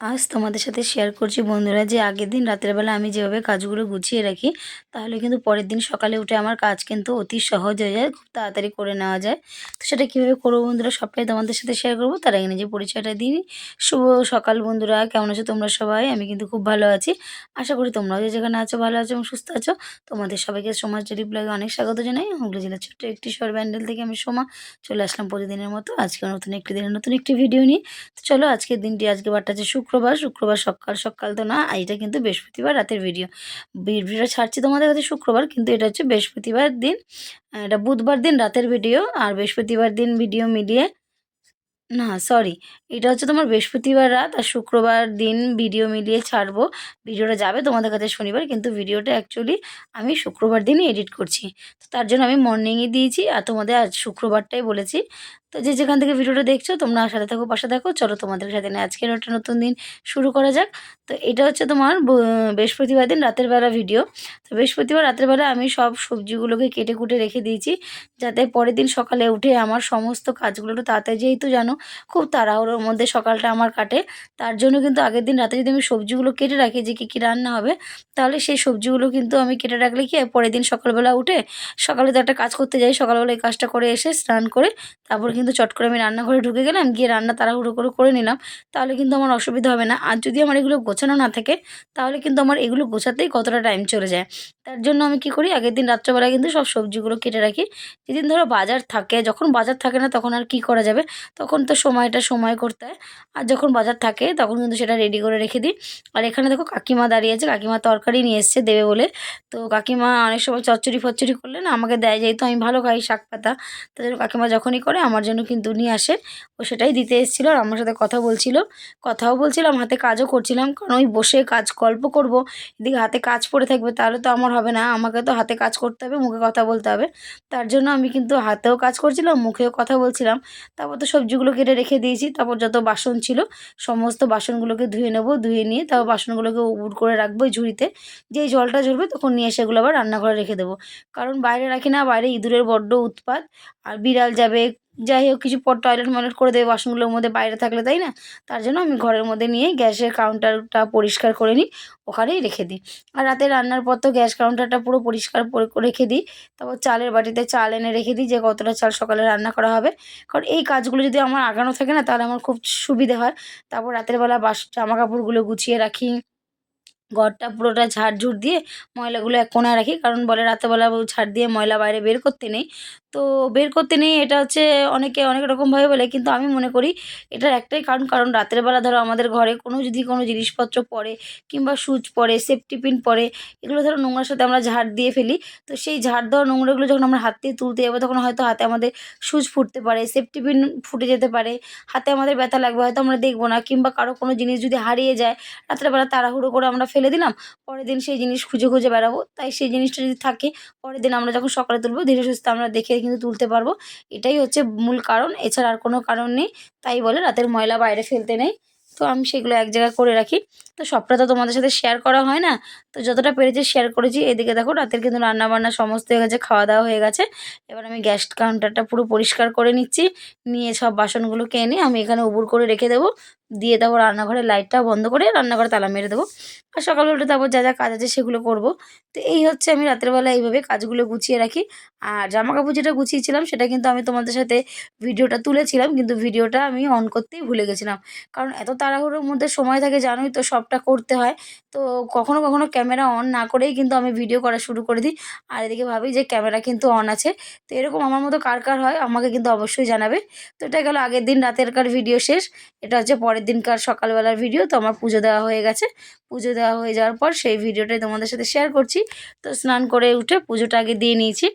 আজ তোমাদের সাথে শেয়ার করছি বন্ধুরা যে আগের দিন রাতের বেলা আমি যেভাবে কাজগুলো গুছিয়ে রাখি, তাহলে কিন্তু পরের দিন সকালে উঠে আমার কাজ কিন্তু অতি সহজ হয়ে যায়, খুব তাড়াতাড়ি করে নেওয়া যায়। তো সেটা কীভাবে করব বন্ধুরা সবটাই তোমাদের সাথে শেয়ার করব, তার আগে নিজে পরিচয়টা দিই শুভ সকাল বন্ধুরা, কেমন আছো তোমরা সবাই? আমি কিন্তু খুব ভালো আছি। আশা করি তোমরাও যে যেখানে আছো ভালো আছো এবং সুস্থ আছো। তোমাদের সবাইকে সমাজ ডেলি ব্লগে অনেক স্বাগত জানাই। হুগলি জেলার ছোট্ট একটি শহর ব্যান্ডেল থেকে আমি সোমা চলে আসলাম প্রতিদিনের মতো। আজকে নতুন একটি দিনের নতুন একটি ভিডিও নিয়ে। তো চলো আজকের দিনটি আজকে বারটা যে শুক্রবার শুক্রবার সকাল সকাল তো না এটা কিন্তু বৃহস্পতিবার রাতের ভিডিও ভিডিওটা ছাড়ছি তোমাদের কাছে শুক্রবার, কিন্তু এটা হচ্ছে বৃহস্পতিবার দিন। এটা বুধবার দিন রাতের ভিডিও আর বৃহস্পতিবার দিন ভিডিও মিলিয়ে না সরি এটা হচ্ছে তোমার বৃহস্পতিবার রাত, আর শুক্রবার দিন ভিডিও মিলিয়ে ছাড়বো। ভিডিওটা যাবে তোমাদের কাছে শনিবার, কিন্তু ভিডিওটা অ্যাকচুয়ালি আমি শুক্রবার দিনই এডিট করছি। তো তার জন্য আমি মর্নিংয়ে দিয়েছি, আর তোমাদের আজ শুক্রবারটাই বলেছি। তো যে যেখান থেকে ভিডিওটা দেখছ, তোমরা সাথে থাকো, পাশে দেখো চলো তোমাদের সাথে নিয়ে আজকের একটা নতুন দিন শুরু করা যাক। তো এটা হচ্ছে তোমার বৃহস্পতিবার দিন, রাতের বেলা ভিডিও। তো বৃহস্পতিবার, রাতের বেলা আমি সব সবজিগুলোকে কেটে কুটে রেখে দিয়েছি, যাতে পরের দিন সকালে উঠে আমার সমস্ত কাজগুলো একটু তাড়াতাড়ি, যেহেতু জানো, খুব তাড়াহুড়োর মধ্যে সকালটা আমার কাটে। তার জন্য কিন্তু আগের দিন রাতে যদি আমি সবজিগুলো কেটে রাখি, যে কী কী রান্না হবে, তাহলে সেই সবজিগুলো কিন্তু আমি কেটে রাখলে কি পরের দিন সকালবেলা উঠে সকালে তো একটা কাজ করতে যাই, সকালবেলা এই কাজটা করে এসে স্নান করে তারপর কিন্তু চট করে আমি রান্নাঘরে ঢুকে গেলাম, গিয়ে রান্না তাড়াহুড়ো করে করে নিলাম। তাহলে কিন্তু আমার অসুবিধা হবে না। আর যদি আমার এগুলো গোছানো না থাকে, তাহলে কিন্তু আমার এগুলো গোছাতেই কতটা টাইম চলে যায়। তার জন্য আমি কি করি, আগের দিন রাত্রেবেলা কিন্তু সব সবজিগুলো কেটে রাখি। যেদিন ধরো বাজার থাকে, যখন বাজার থাকে না তখন আর কি করা যাবে? তখন তো সময়টা সময় করতে হয়। আর যখন বাজার থাকে, তখন কিন্তু সেটা রেডি করে রেখে দিই। আর এখানে দেখো কাকিমা দাঁড়িয়ে আছে, কাকিমা তরকারি নিয়ে এসছে দেবে বলে। তো কাকিমা অনেক সময় চচ্চড়ি ফচ্চড়ি করলে না আমাকে দেয়, যেহেতু আমি ভালো খাই শাক পাতা তার কাকিমা যখনই করে, আমার জন্য কিন্তু নিয়ে আসে ও সেটাই দিতে এসেছিল আর আমার সাথে কথা বলছিল। কথাও বলছিলাম হাতে কাজও করছিলাম, কারণ ওই বসে কাজ, গল্প করব। এদিকে হাতে কাজ পড়ে থাকবে, তাহলে তো আমার হবে না। আমাকে তো হাতে কাজ করতে হবে, মুখে কথা বলতে হবে। তার জন্য আমি কিন্তু হাতেও কাজ করছিলাম, মুখেও কথা বলছিলাম। তারপর তো সবজিগুলো কেটে রেখে দিয়েছি, তারপর যত বাসন ছিল, সমস্ত বাসনগুলোকে ধুয়ে নেব, ধুয়ে নিয়ে তারপর বাসনগুলোকে উবুর করে রাখব ঝুড়িতে। যেই জলটা ঝরবে তখন নিয়ে সেগুলো আবার রান্নাঘরে রেখে দেবো। কারণ বাইরে রাখি না, বাইরে ইঁদুরের বড্ড উৎপাত, আর বিড়াল যাবে যাই হোক, কিছু পর টয়লেট ময়লেট করে দেবে বাসনগুলোর মধ্যে বাইরে থাকলে, তাই না? তার জন্য আমি ঘরের মধ্যে নিয়ে গ্যাসের কাউন্টারটা পরিষ্কার করে নিই, ওখানেই রেখে দিই। আর রাতে রান্নার পর তো গ্যাস কাউন্টারটা পুরো পরিষ্কার রেখে দিই। তারপর চালের বাটিতে চাল এনে রেখে দিই যে কতটা চাল সকালে রান্না করা হবে। কারণ এই কাজগুলো যদি আমার আগানো থাকে না, তাহলে আমার খুব সুবিধে হয়। তারপর রাতের বেলা বাস জামা কাপড়গুলো গুছিয়ে রাখি। ঘরটা পুরোটা ঝাড়ঝুড় দিয়ে ময়লাগুলো এক কোণায় রাখি। কারণ বলে রাতেরবেলা ঝাড় দিয়ে ময়লা বাইরে বের করতে নেই। তো বের করতে নেই, এটা হচ্ছে অনেকে অনেক রকমভাবে বলে। কিন্তু আমি মনে করি এটার একটাই কারণ কারণ রাতের বেলা ধরো আমাদের ঘরে কোনো যদি কোনো জিনিসপত্র পড়ে কিংবা সুচ পড়ে সেফটি পিন পড়ে, এগুলো ধরো নোংরার সাথে আমরা ঝাড় দিয়ে ফেলি। তো সেই ঝাড় দেওয়া নোংরাগুলো যখন আমরা হাত দিয়ে তুলতে যাব তখন হয়তো হাতে আমাদের সুচ ফুটতে পারে সেফটি পিন ফুটে যেতে পারে, হাতে আমাদের ব্যথা লাগবে, হয়তো আমরা দেখব না, কিংবা কারও কোনো জিনিস যদি হারিয়ে যায়, রাতের বেলা তাড়াহুড়ো করে আমরা ফেলে দিলাম, পরের দিন সেই জিনিস খুঁজে খুঁজে বেড়াবো। তাই সেই জিনিসটা যদি থাকে, পরের দিন আমরা যখন সকালে তুলবো, ধীরে সুস্থে আমরা দেখে কিন্তু তুলতে পারব। এটাই হচ্ছে মূল কারণ। এছাড়া আর কোনো কারণ নেই। তাই বলে রাতের ময়লা বাইরে ফেলতে নেই। তো আমি সেগুলো এক জায়গায় করে রাখি। তো সবটা তো তোমাদের সাথে শেয়ার করা হয় না? তো যতটা পেরেছি শেয়ার করেছি। এদিকে দেখো রাতের কিন্তু রান্নাবান্না সমস্ত হয়ে গেছে খাওয়া দাওয়া হয়ে গেছে। এবার আমি গ্যাস কাউন্টারটা পুরো পরিষ্কার করে নিচ্ছি। নিয়ে সব বাসনগুলোকে এনে আমি এখানে উবুর করে রেখে দেবো। দিয়ে তারপর রান্নাঘরের লাইটটা বন্ধ করে রান্নাঘরে তালা মেরে দেবো। আর সকালে উঠে তারপর যা যা কাজ আছে সেগুলো করব। তো এই হচ্ছে আমি রাতের বেলা এইভাবে কাজগুলো গুছিয়ে রাখি। আর জামা কাপড় যেটা গুছিয়েছিলাম সেটা কিন্তু আমি তোমাদের সাথে ভিডিওটা তুলেছিলাম, কিন্তু ভিডিওটা আমি অন করতেই ভুলে গেছিলাম। কারণ এত তাড়াহুড়োর মধ্যে সময় থাকে জানোই তো সবটা করতে হয়। তো কখনো কখনো ক্যামেরা অন না করেই কিন্তু আমি ভিডিও করা শুরু করে দিই। আর এদিকে ভাবি যে ক্যামেরা কিন্তু অন আছে। তো এরকম আমার মতো কার কার হয় আমাকে কিন্তু অবশ্যই জানাবে। তো এটা গেল আগের দিন রাতেরকার ভিডিও শেষ। এটা হচ্ছে পরের দিনকার সকালবেলার ভিডিও তো আমার পুজো দেওয়া হয়ে গেছে। পুজো দেওয়া হয়ে যাওয়ার পর সেই ভিডিওটাই তোমাদের সাথে শেয়ার করছি। তো স্নান করে উঠে পুজোটা আগে দিয়ে নিয়েছি।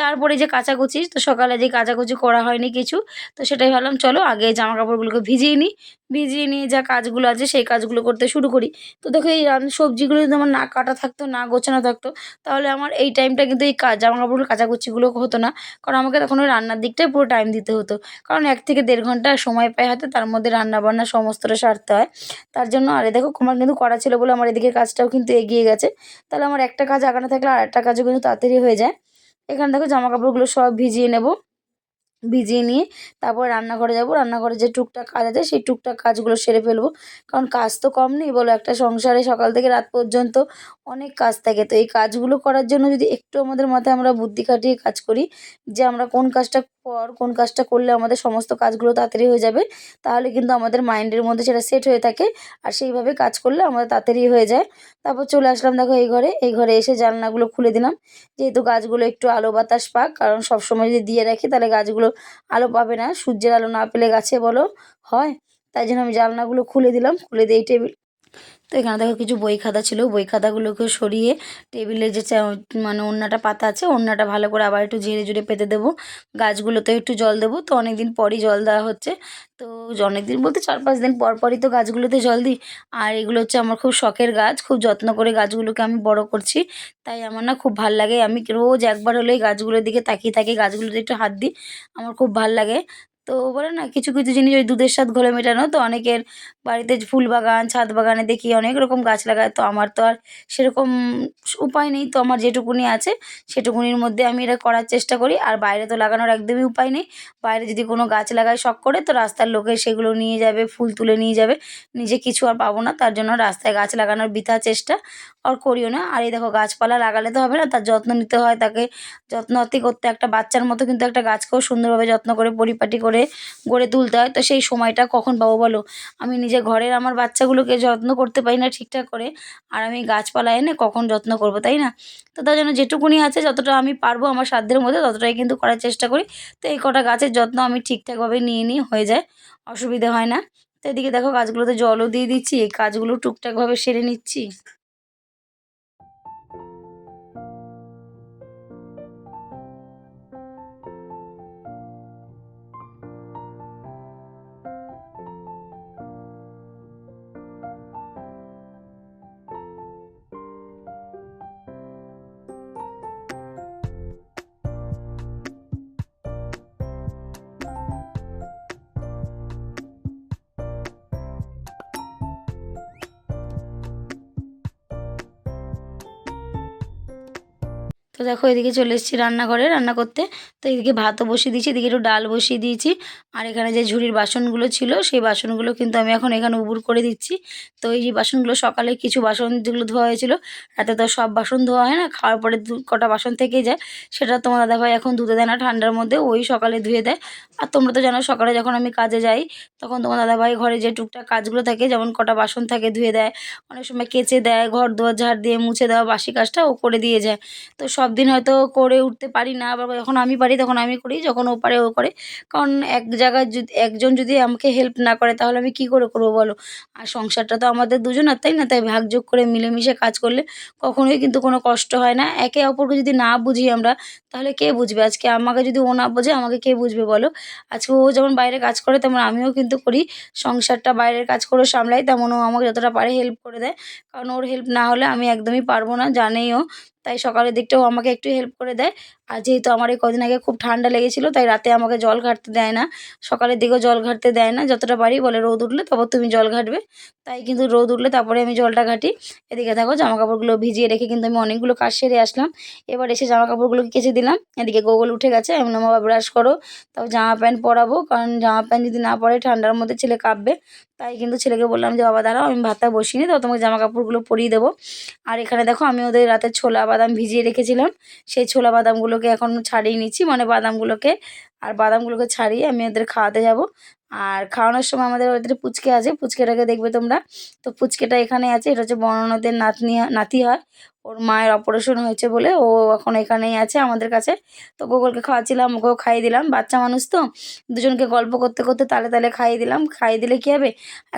তারপরে যে কাচাকুচি, তো সকালে যে কাচাকুচি করা হয়নি কিছু, তো সেটাই ভাবলাম চলো আগে জামা কাপড়গুলোকে ভিজিয়ে নিই। ভিজিয়ে নিয়ে যা কাজগুলো আছে সেই কাজগুলো করতে শুরু করি। তো দেখো এই সবজিগুলো যদি আমার না কাটা থাকতো, না গোছানো থাকতো, তাহলে আমার এই টাইমটা কিন্তু এই কাজ জামা কাপড়গুলো কাচাকুচিগুলো হতো না। কারণ আমাকে তখন ওই রান্নার দিকটাই পুরো টাইম দিতে হতো। কারণ এক থেকে দেড় ঘণ্টা সময় পায় হাতে, তার মধ্যে রান্না বান্না সমস্তটা সারতে হয়। তার জন্য আরে দেখো আমার কিন্তু করা ছিল বলে আমার এদিকে কাজটাও কিন্তু এগিয়ে গেছে। তাহলে আমার একটা কাজ আগানো থাকলে আর একটা কাজও কিন্তু তাড়াতাড়ি হয়ে যায়। এখানে দেখো জামা কাপড়গুলো সব ভিজিয়ে নেব। ভিজিয়ে নিয়ে তারপর রান্নাঘরে যাব। রান্নাঘরে যে টুকটাক কাজ আছে সেই টুকটাক কাজগুলো সেরে ফেলব। কারণ কাজ তো কম নেই বলো, একটা সংসারে সকাল থেকে রাত পর্যন্ত অনেক কাজ থাকে। তো এই কাজগুলো করার জন্য যদি একটু আমাদের মাথায় আমরা বুদ্ধি খাটিয়ে কাজ করি যে আমরা কোন কাজটা পর কোন কাজটা করলে আমাদের সমস্ত কাজগুলো তাড়াতাড়ি হয়ে যাবে, তাহলে কিন্তু আমাদের মাইন্ডের মধ্যে সেটা সেট হয়ে থাকে আর সেইভাবে কাজ করলে আমাদের তাড়াতাড়ি হয়ে যায়। তারপর চলে আসলাম দেখো এই ঘরে এই ঘরে এসে জানলাগুলো খুলে দিলাম। যেহেতু গাছগুলো একটু আলো বাতাস পাক, কারণ সবসময় যদি দিয়ে রাখি তাহলে গাছগুলো আলো পাবে না। সূর্যের আলো না পেলে গাছে বলো, হয়। তাই জন্য আমি জানলাগুলো খুলে দিলাম, খুলে দিয়ে এই টেবিল তো এখানে দেখো কিছু বই খাতা ছিল। বই খাতাগুলোকে সরিয়ে টেবিলে যে মানে ওড়নাটা পাতা আছে, ওড়নাটা ভালো করে আবার একটু ঝেড়ে ঝুড়ে পেতে দেবো। গাছগুলোতে একটু জল দেবো। তো অনেক দিন পরই জল দেওয়া হচ্ছে। তো অনেক দিন বলতে চার পাঁচ দিন পর পরই তো গাছগুলোতে জল দিই। আর এগুলো হচ্ছে আমার খুব শখের গাছ। খুব যত্ন করে গাছগুলোকে আমি বড় করছি। তাই আমার না খুব ভালো লাগে। আমি রোজ একবার হলেই গাছগুলোর দিকে তাকিয়ে থাকি, গাছগুলোতে একটু হাত দিই। আমার খুব ভালো লাগে। তো বলে না, কিছু কিছু জিনিস ওই দুধের স্বাদ ঘোলে মেটানো, তো অনেকের বাড়িতে ফুল বাগান, ছাদ বাগানে দেখি অনেক রকম গাছ লাগায়, তো আমার তো আর সেরকম উপায় নেই, তো আমার যেটুকুনি আছে সেটুকুনির মধ্যে আমি এটা করার চেষ্টা করি, আর বাইরে তো লাগানোর একদমই উপায় নেই। বাইরে যদি কোনো গাছ লাগায় শখ করে, তো রাস্তার লোকে সেগুলো নিয়ে যাবে, ফুল তুলে নিয়ে যাবে, নিজে কিছু আর পাবো না, তার জন্য রাস্তায় গাছ লাগানোর বৃথা চেষ্টা। আর করিও না। আর এই দেখো, গাছপালা লাগালে তো হবে না, তার যত্ন নিতে হয় তাকে। যত্নআত্তি করতে একটা বাচ্চার মতো কিন্তু একটা গাছকেও সুন্দরভাবে যত্ন করে, পরিপাটি করে গড়ে তুলতে হয়। তো সেই সময়টা কখন পাবো বলো? আমি নিজে ঘরের আমার বাচ্চাগুলোকে যত্ন করতে পারি না ঠিকঠাক করে, আর আমি গাছপালা এনে কখন যত্ন করব, তাই না? তো তার জন্য যেটুকুনি আছে, যতটা আমি পারব আমার সাধ্যের মধ্যে, ততটাই কিন্তু করার চেষ্টা করি। তো এই কটা গাছের যত্ন আমি ঠিকঠাকভাবে নিয়ে নিই, হয়ে যায়, অসুবিধে হয় না। তো এদিকে দেখো, গাছগুলোতে জলও দিয়ে দিচ্ছি, এই কাজগুলো টুকটাকভাবে সেরে নিচ্ছি। তো দেখো এদিকে চলে এসেছি রান্নাঘরে রান্না করতে। তো এদিকে ভাতও বসিয়ে দিয়েছি, এদিকে একটু ডাল বসিয়ে দিয়েছি। আর এখানে যে ঝুড়ির বাসনগুলো ছিল, সেই বাসনগুলো কিন্তু আমি এখন এখানে উবুর করে দিচ্ছি। তো এই যে বাসনগুলো সকালে কিছু বাসন যেগুলো ধোয়া হয়েছিল, রাতে তো সব বাসন ধোয়া হয় না, খাওয়ার পরে কটা বাসন থেকে যায়, সেটা তোমার দাদাভাই এখন ধুতে দেয় না, ঠান্ডার মধ্যে ওই সকালে ধুয়ে দেয়। আর তোমরা তো জানো সকালে যখন আমি কাজে যাই, তখন তোমার দাদাভাই ঘরে যে টুকটাক কাজগুলো থাকে, যেমন কটা বাসন থাকে ধুয়ে দেয়, অনেক সময় কেচে দেয় ঘর দুয়ার ঝাড় দিয়ে মুছে দেওয়া, বাসি কাজটা ও করে দিয়ে যায়। তো সব দিন হয়তো করে উঠতে পারি না, আবার যখন আমি পারি তখন আমি করি, যখন ও পারে ও করে। কারণ এক জায়গায় যদি একজন যদি আমাকে হেল্প না করে, তাহলে আমি কী করে করব বলো? আর সংসারটা তো আমাদের দুজনের, তাই না? তাই ভাগযোগ করে মিলেমিশে কাজ করলে কখনোই কিন্তু কোনো কষ্ট হয় না। একে অপরকে যদি না বুঝি আমরা, তাহলে কে বুঝবে? আজকে আমাকে যদি ও না বোঝে, আমাকে কে বুঝবে বলো? আজকে ও যেমন বাইরে কাজ করে, তেমন আমিও কিন্তু করি। সংসারটা বাইরের কাজ করে সামলাই, তেমন ও আমাকে যতটা পারে হেল্প করে দেয়। কারণ ওর হেল্প না হলে আমি একদমই পারব না, জানেই ও। তাই সকালের দিকটাও আমাকে একটু হেল্প করে দেয়। আর যেহেতু আমার এই কদিন আগে খুব ঠান্ডা লেগেছিলো, তাই রাতে আমাকে জল ঘাঁটতে দেয় না। সকালের দিকেও জল ঘাটতে দেয় না, যতটা পারি বলে রোদ উঠলে তারপর তুমি জল ঘাটবে। তাই কিন্তু রোদ উঠলে তারপরে আমি জলটা ঘাঁটি। এদিকে দেখো জামা কাপড়গুলো ভিজিয়ে রেখে কিন্তু আমি অনেকগুলো কাজ সেরে আসলাম। এবার এসে জামা কাপড়গুলোকে কেচে দিলাম। এদিকে গোগল উঠে গেছে, আমি বাবা ব্রাশ করো। তারপর জামা প্যান্ট পরাবো, কারণ জামা প্যান্ট যদি না পরে ঠান্ডার মধ্যে ছেলে কাঁপবে। তাই কিন্তু ছেলেকে বললাম যে, বাবা, দাঁড়াও, আমি ভাতটা বসিয়ে নিই তো তোমাকে জামা কাপড়গুলো পরিয়ে দেবো। আর এখানে দেখো আমি ওদের রাতে ছোলা বাদাম ভিজিয়ে রেখেছিলাম। সেই ছোলা বাদামগুলোকে এখন ছাড়িয়ে নিচ্ছি। মানে বাদামগুলোকে আর বাদামগুলোকে ছাড়িয়ে আমি ওদের খাওয়াতে যাব। আর খাওয়ানোর সময় আমাদের ওদের পুচকে আছে, পুচকেটাকে দেখবে তোমরা। তো পুচকেটা এখানে আছে, এটা হচ্ছে বর্ণনাদের নাতনি, নাতি হয়। ওর মায়ের অপারেশন হয়েছে বলে ও এখন এখানেই আছে আমাদের কাছে। তো গোগলকে খাওয়াচ্ছিলাম, ওকেও খাইয়ে দিলাম। বাচ্চা মানুষ তো, দুজনকে গল্প করতে করতে তালে তালে খাইয়ে দিলাম। খাইয়ে দিলে কী হবে?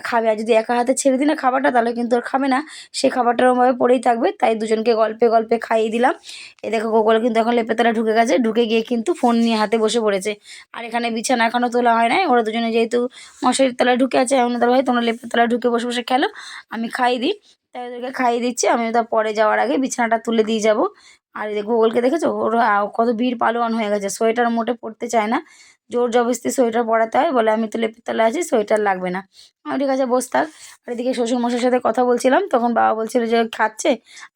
খাবে, আর যদি একা হাতে ছেড়ে দিই না খাবারটা, তাহলে কিন্তু ওর খাবে না। সে খাবারটা ওরমভাবে পড়েই থাকবে, তাই দুজনকে গল্পে গল্পে খাইয়ে দিলাম। এ দেখো, গোগল কিন্তু এখন লেপে তলা ঢুকে গেছে। ঢুকে গিয়ে কিন্তু ফোন নিয়ে হাতে বসে পড়েছে। আর এখানে বিছানা এখনও তোলা হয় নাই। ওরা দুজনে যেহেতু মশারির তলায় ঢুকে আছে এমন তার ভাই, তোমরা লেপের তলায় ঢুকে বসে বসে খেলো, আমি খাই দিই। তাই ওদেরকে খাইয়ে দিচ্ছি। আমি তার পরে যাওয়ার আগে বিছানাটা তুলে দিয়ে যাব। আর গুগলকে দেখেছ? ওর কত বীর পালোয়ান হয়ে গেছে। সোয়েটার মোটে পড়তে চায় না। জোর জবরদস্তি সোয়েটার পরাতে হয়, বলে আমি তো লেপের তলায় আছি, সোয়েটার লাগবে না। আমি ঠিক আছে, বস থাক। আর এদিকে শ্বশুরমশাইয়ের সাথে কথা বলছিলাম, তখন বাবা বলছিল যে, খাচ্ছে?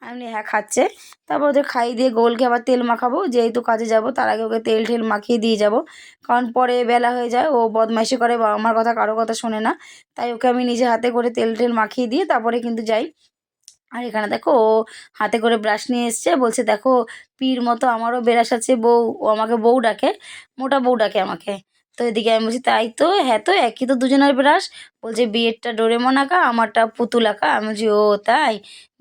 আমি হ্যাঁ খাচ্ছে। তারপর ওদের খাইয়ে দিয়ে গোলকে আবার তেল মাখাবো, যেহেতু কাজে যাব, তার আগে ওকে তেল ঠেল মাখিয়ে দিয়ে যাব। কারণ পরে বেলা হয়ে যায়, ও বদমাইশি করে বাবা মার কথা, কারও কথা শোনে না। তাই ওকে আমি নিজে হাতে করে তেল টেল মাখিয়ে দিয়ে, তারপরে কিন্তু যাই। আর এখানে দেখো ও হাতে করে ব্রাশ নিয়ে এসছে, বলছে দেখো পীর মতো আমারও ব্রাশ আছে বউ, ও আমাকে বউ ডাকে, মোটা বউ ডাকে আমাকে। তো এদিকে আমি বলছি, তাই তো হ্যাঁ তো, একই তো দুজনের ব্রাশ বলছে, বিয়েরটা ডোরেমন আঁকা আমারটা পুতুল আঁকা আমি বলছি, ও তাই?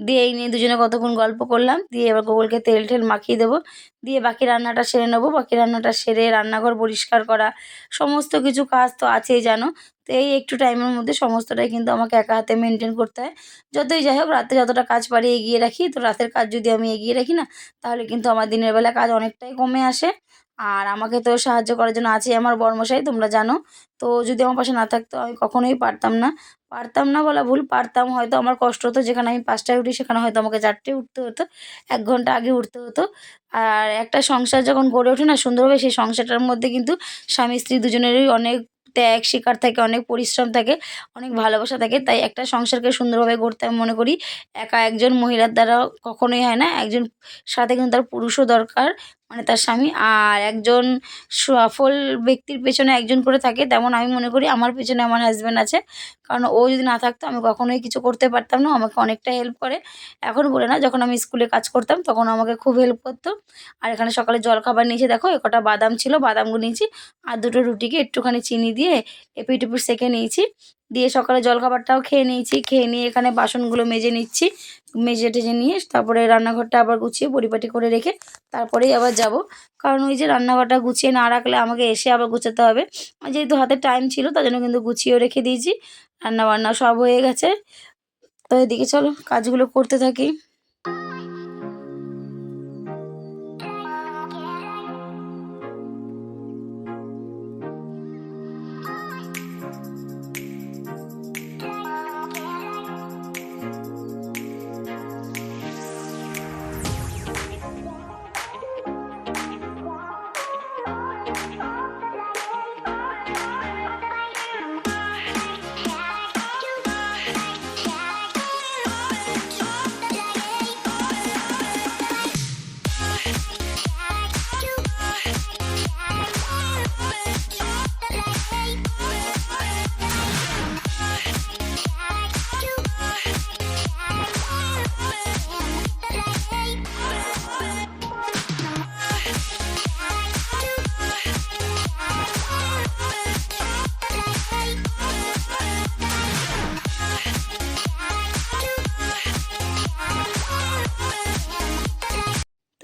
দিয়ে এই নিয়ে দুজনে কতক্ষণ গল্প করলাম, দিয়ে এবার গোবলকে তেল টেল মাখিয়ে দেবো। দিয়ে বাকি রান্নাটা সেরে নেব। বাকি রান্নাটা সেরে রান্নাঘর পরিষ্কার করা, সমস্ত কিছু কাজ তো আছেই জানো। তো এই একটু টাইমের মধ্যে সমস্তটাই কিন্তু আমাকে একা হাতে মেনটেন করতে হয়। যতই যাই হোক, রাতে যতটা কাজ পারি এগিয়ে রাখি, তো রাতের কাজ যদি আমি এগিয়ে রাখি না, তাহলে কিন্তু আমার দিনের বেলা কাজ অনেকটাই কমে আসে। আর আমাকে তো সাহায্য করার জন্য আছেই আমার বর্মশাই, তোমরা জানো। তো যদি আমার পাশে না থাকতো, আমি কখনোই পারতাম না। পারতাম না বলা ভুল, পারতাম হয়তো আমার কষ্ট হতো, যেখানে আমি পাঁচটায় উঠি, সেখানে হয়তো আমাকে চারটেয় উঠতে হতো, এক ঘণ্টা আগে উঠতে হতো। আর একটা সংসার যখন গড়ে ওঠে না, সুন্দরভাবে সেই সংসারটার মধ্যে কিন্তু স্বামী স্ত্রী দুজনেরই অনেক ত্যাগ স্বীকার থাকে, অনেক পরিশ্রম থাকে, অনেক ভালোবাসা থাকে। তাই একটা সংসারকে সুন্দরভাবে গড়তে আমি মনে করি, একা একজন মহিলার দ্বারা কখনোই হয় না। একজন সাথে কিন্তু তার পুরুষও দরকার। মানে তার স্বামী আর একজন সফল ব্যক্তির পেছনে একজন করে থাকে, তেমন আমি মনে করি আমার পেছনে আমার হাজব্যান্ড আছে। কারণ ও যদি না থাকতো, আমি কখনোই কিছু করতে পারতাম না আমাকে অনেকটা হেল্প করে। এখন বলে না, যখন আমি স্কুলে কাজ করতাম, তখন আমাকে খুব হেল্প করতো। আর এখানে সকালে জলখাবার নিয়েছি, দেখো, এ কটা বাদাম ছিল, বাদামগুলো নিয়েছি, আর দুটো রুটিকে একটুখানি চিনি দিয়ে এপিট এপিট সেঁকে নিয়েছি। দিয়ে সকালে জলখাবারটাও খেয়ে নিয়েছি। খেয়ে নিয়ে এখানে বাসনগুলো মেজে নিচ্ছি। মেজে টেজে নিয়ে তারপরে রান্নাঘরটা আবার গুছিয়ে পরিপাটি করে রেখে তারপরেই আবার যাব। কারণ ওই যে রান্নাঘরটা গুছিয়ে না রাখলে আমাকে এসে আবার গুছাতে হবে। যেহেতু হাতে টাইম ছিল, তার জন্য কিন্তু গুছিয়েও রেখে দিয়েছি। রান্না বান্না সব হয়ে গেছে। তো এদিকে চলো, কাজগুলো করতে থাকি।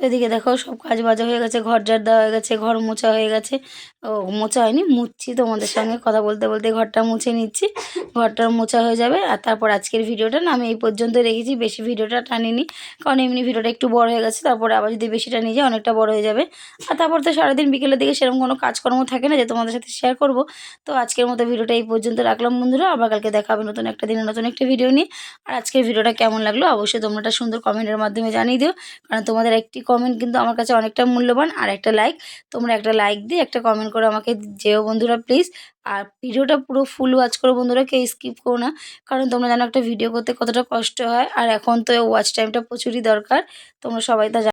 এদিকে দেখো সব কাজ বাজা হয়ে গেছে, ঘর ঝাড় দেওয়া হয়ে গেছে, ঘর মোছা হয়ে গেছে। ও, মোছা হয়নি মুছছি তোমাদের সঙ্গে কথা বলতে বলতে ঘরটা মুছে নিচ্ছি। ঘরটা মোছা হয়ে যাবে আর তারপর আজকের ভিডিওটা না আমি এই পর্যন্ত রেখেছি, বেশি ভিডিওটা টানিনি। কারণ এমনি ভিডিওটা একটু বড় হয়ে গেছে, তারপরে আবার যদি বেশিটা নিয়ে যায় অনেকটা বড় হয়ে যাবে। আর তারপর তো সারাদিন বিকেলের দিকে সেরকম কোনো কাজকর্ম থাকে না যে তোমাদের সাথে শেয়ার করব। তো আজকের মতো ভিডিওটা এই পর্যন্ত রাখলাম বন্ধুরা, আবার কালকে দেখা হবে নতুন একটা দিনে নতুন একটা ভিডিও নিয়ে। আর আজকের ভিডিওটা কেমন লাগল অবশ্যই তোমরা একটা সুন্দর কমেন্টের মাধ্যমে জানিয়ে দিও, কারণ তোমাদের একটি কমেন্ট কিন্তু আমার কাছে অনেকটা মূল্যবান আর একটা লাইক তোমরা একটা লাইক দিয়ে একটা কমেন্ট করে আমাকে যেও বন্ধুরা প্লিজ আর ভিডিওটা পুরো ফুল ওয়াচ করো বন্ধুরা, কেউ স্কিপ করো না। কারণ তোমরা জানো একটা ভিডিও করতে কতটা কষ্ট হয়। আর এখন তো ওয়াচ টাইমটা প্রচুরই দরকার। তোমরা সবাই তা